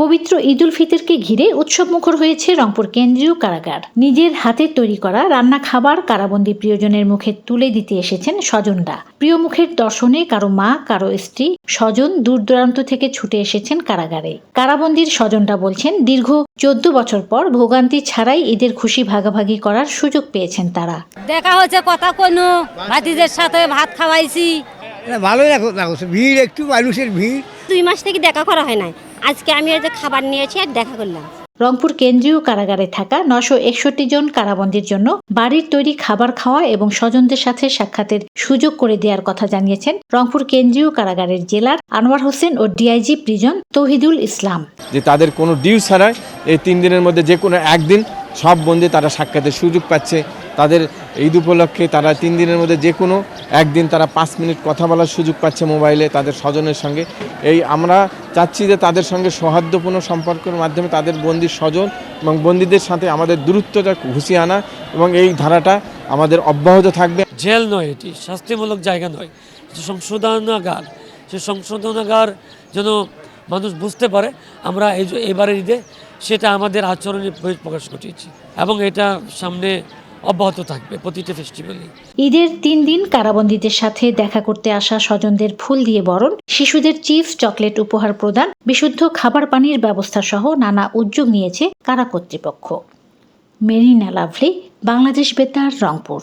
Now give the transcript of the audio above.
পবিত্র ঈদুল ফিতরকে ঘিরে উৎসব মুখর হয়েছে রংপুর কেন্দ্রীয় কারাগার। নিজের হাতে তৈরি করা রান্না খাবার কারাবন্দি প্রিয়জনের মুখে তুলে দিতে এসেছেন স্বজনরা। প্রিয় মুখের দর্শনে কারও মা কারও স্ত্রী স্বজন দূর দূরান্ত থেকে ছুটে এসেছেন কারাগারে। কারাবন্দির স্বজনরা বলছেন দীর্ঘ চোদ্দ বছর পর ভোগান্তি ছাড়াই ঈদের খুশি ভাগাভাগি করার সুযোগ পেয়েছেন তারা। দেখা হচ্ছে কথা কোনো ভাতিদের সাথে ভাত খাওয়াইছি। না, ভালোই রাখো ভিড় একটু মানুষের ভিড়। দুই মাস থেকে দেখা করা হয় নাই। আজকে আমি এই যে খাবার নিয়েছি আর দেখা করলাম। রংপুর কেন্দ্রীয় কারাগারে থাকা নশো একষট্টি জন কারাবন্দির জন্য বাড়ির তৈরি খাবার খাওয়া এবং স্বজনদের সাথে সাক্ষাতের সুযোগ করে দেওয়ার কথা জানিয়েছেন রংপুর কেন্দ্রীয় কারাগারের জেলার আনোয়ার হোসেন ও ডিআইজি প্রিজন তৌহিদুল ইসলাম। যে তাদের কোনো ডিউ ছাড়াই এই তিন দিনের মধ্যে যে কোনো একদিন সব বন্দি তারা সাক্ষাতের সুযোগ পাচ্ছে। তাদের ঈদ উপলক্ষে তারা তিন দিনের মধ্যে যে কোনো একদিন তারা পাঁচ মিনিট কথা বলার সুযোগ পাচ্ছে মোবাইলে তাদের স্বজনের সঙ্গে। এই আমরা চাচ্ছি যে তাদের সঙ্গে সৌহার্দ্যপূর্ণ সম্পর্কের মাধ্যমে তাদের বন্দির স্বজন এবং বন্দীদের সাথে আমাদের দূরত্বটা ঘুষিয়ে আনা এবং এই ধারাটা আমাদের অব্যাহত থাকবে। জেল নয় এটি, শাস্তিমূলক জায়গা নয়। যে সংশোধনাগার, সে সংশোধনাগার যেন মানুষ বুঝতে পারে আমরা এই যে এবারের ঈদে সেটা আমাদের আচরণে প্রকাশ ঘটিয়েছি এবং এটা সামনে অব্যাহত থাকবে প্রতিটা ফেস্টিভ্যালে ঈদের তিন দিন কারাবন্দীদের সাথে দেখা করতে আসা স্বজনদের ফুল দিয়ে বরণ, শিশুদের চিপস, চকলেট উপহার প্রদান, বিশুদ্ধ খাবার পানির ব্যবস্থা সহ নানা উদ্যোগ নিয়েছে কারা কর্তৃপক্ষ। মেরিনা লাভলি, বাংলাদেশ বেতার, রংপুর।